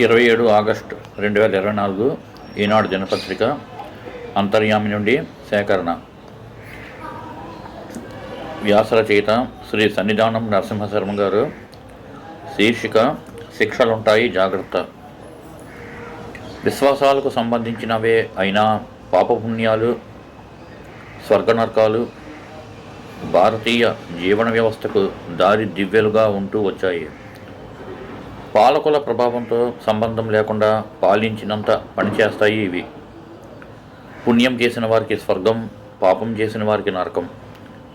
ఇరవై ఏడు ఆగస్టు రెండు వేల ఇరవై నాలుగు ఈనాడు దినపత్రిక అంతర్యామి నుండి సేకరణ. వ్యాసరచయిత శ్రీ సన్నిధానం నరసింహశర్మ గారు శీర్షిక శిక్షలుంటాయి జాగ్రత్త. విశ్వాసాలకు సంబంధించినవే అయినా పాపపుణ్యాలు స్వర్గనరకాలు భారతీయ జీవన వ్యవస్థకు దారి దివ్యలుగా ఉంటూ వచ్చాయి. పాలకుల ప్రభావంతో సంబంధం లేకుండా పాలించినంత పనిచేస్తాయి ఇవి. పుణ్యం చేసిన వారికి స్వర్గం పాపం చేసిన వారికి నరకం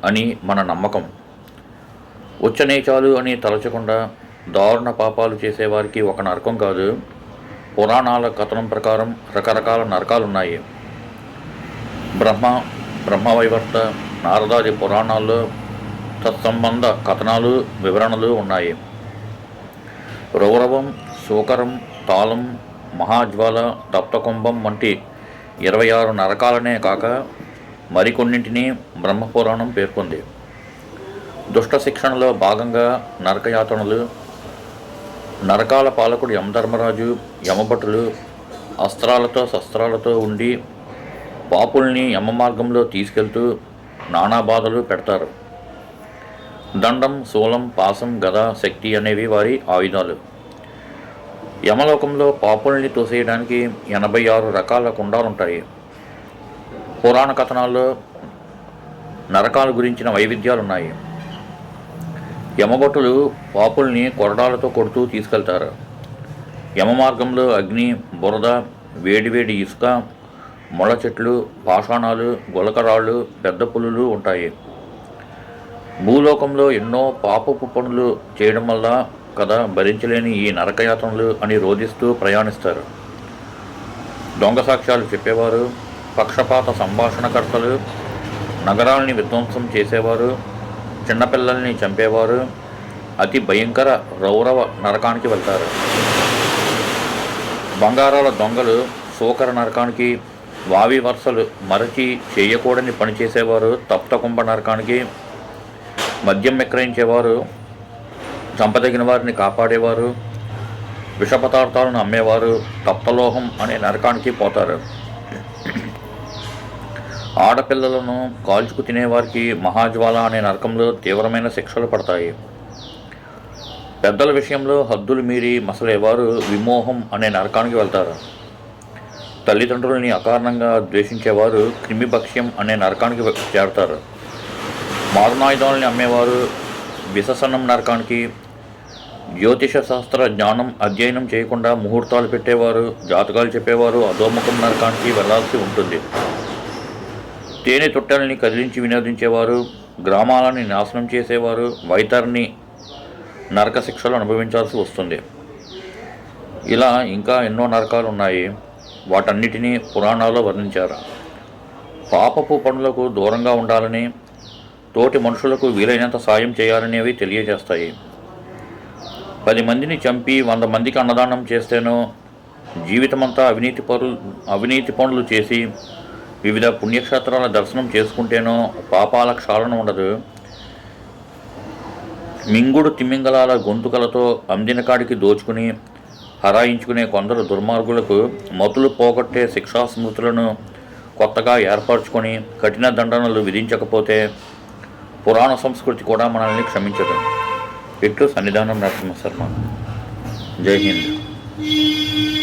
అని మన నమ్మకం. ఉచ్చనీచాలు అని తలచకుండా దారుణ పాపాలు చేసేవారికి ఒక నరకం కాదు. పురాణాల కథనం ప్రకారం రకరకాల నరకాలున్నాయి. బ్రహ్మ బ్రహ్మవైవర్త నారదాది పురాణాల్లో తత్సంబంధ కథనాలు వివరణలు ఉన్నాయి. రౌరవం శూకరం తాళం మహాజ్వాల తప్తకుంభం వంటి ఇరవై ఆరు నరకాలనే కాక మరికొన్నింటిని బ్రహ్మపురాణం పేర్కొంది. దుష్ట శిక్షణలో భాగంగా నరకయాతనలు నరకాల పాలకుడు యమధర్మరాజు యమభటులు అస్త్రాలతో శస్త్రాలతో ఉండి పాపుల్ని యమ మార్గంలో తీసుకెళ్తూ నానా బాధలు పెడతారు. దండం శూలం పాసం గద శక్తి అనేవి వారి ఆయుధాలు. యమలోకంలో పాపుల్ని తోసేయడానికి ఎనభై ఆరు రకాల కుండాలుంటాయి పురాణ కథనాల్లో నరకాల గురించిన వైవిధ్యాలున్నాయి. యమభటులు పాపుల్ని కొరడాలతో కొడుతూ తీసుకెళ్తారు. యమ మార్గంలో అగ్ని బురద వేడివేడి ఇసుక మొల చెట్లు పాషాణాలు గులకరాళ్ళు పెద్ద పులులు ఉంటాయి. భూలోకంలో ఎన్నో పాపపు పనులు చేయడం వల్ల కదా భరించలేని ఈ నరకయాతనలు అని రోధిస్తూ ప్రయాణిస్తారు. దొంగ సాక్ష్యాలు చెప్పేవారు పక్షపాత సంభాషణకర్తలు నగరాల్ని విధ్వంసం చేసేవారు చిన్నపిల్లల్ని చంపేవారు అతి భయంకర రౌరవ నరకానికి వెళ్తారు. బంగారాల దొంగలు సోకర నరకానికి వావి వరుసలు మరచి చేయకూడని పనిచేసేవారు తప్తకుంభ నరకానికి మద్యం విక్రయించేవారు చంపదగిన వారిని కాపాడేవారు విష పదార్థాలను అమ్మేవారు తప్తలోహం అనే నరకానికి పోతారు. ఆడపిల్లలను కాల్చుకు తినేవారికి మహాజ్వాల అనే నరకంలో తీవ్రమైన శిక్షలు పడతాయి. పెద్దల విషయంలో హద్దులు మీరి మసలేవారు విమోహం అనే నరకానికి వెళ్తారు. తల్లిదండ్రులని అకారణంగా ద్వేషించేవారు క్రిమిభక్ష్యం అనే నరకానికి చేరతారు. మారణాయుధాలని అమ్మేవారు విససనం నరకానికి జ్యోతిష శాస్త్ర జ్ఞానం అధ్యయనం చేయకుండా ముహూర్తాలు పెట్టేవారు జాతకాలు చెప్పేవారు అధోముఖం నరకానికి వెళ్ళాల్సి ఉంటుంది. తేనె తొట్టెల్ని కదిలించి వినోదించేవారు గ్రామాలని నాశనం చేసేవారు వైతరిని నరక శిక్షలు అనుభవించాల్సి వస్తుంది. ఇలా ఇంకా ఎన్నో నరకాలు ఉన్నాయి. వాటన్నిటినీ పురాణాల్లో వర్ణించారు. పాపపు పనులకు దూరంగా ఉండాలని తోటి మనుషులకు వీలైనంత సాయం చేయాలనేవి తెలియజేస్తాయి. పది మందిని చంపి వంద మందికి అన్నదానం చేస్తేనో జీవితమంతా అవినీతి పనులు అవినీతి పనులు చేసి వివిధ పుణ్యక్షేత్రాల దర్శనం చేసుకుంటేనో పాపాల క్షాళన ఉండదు. మింగుడు తిమ్మింగలాల గొంతుకలతో అందిన కాడికి దోచుకుని హరాయించుకునే కొందరు దుర్మార్గులకు మతులు పోగొట్టే శిక్షా స్మృతులను కొత్తగా ఏర్పరచుకొని కఠిన దండనలు విధించకపోతే పురాణ సంస్కృతి కూడా మనల్ని క్షమించదు. ఇట్లు సన్నిధానం నరసింహ శర్మ. జై హింద్.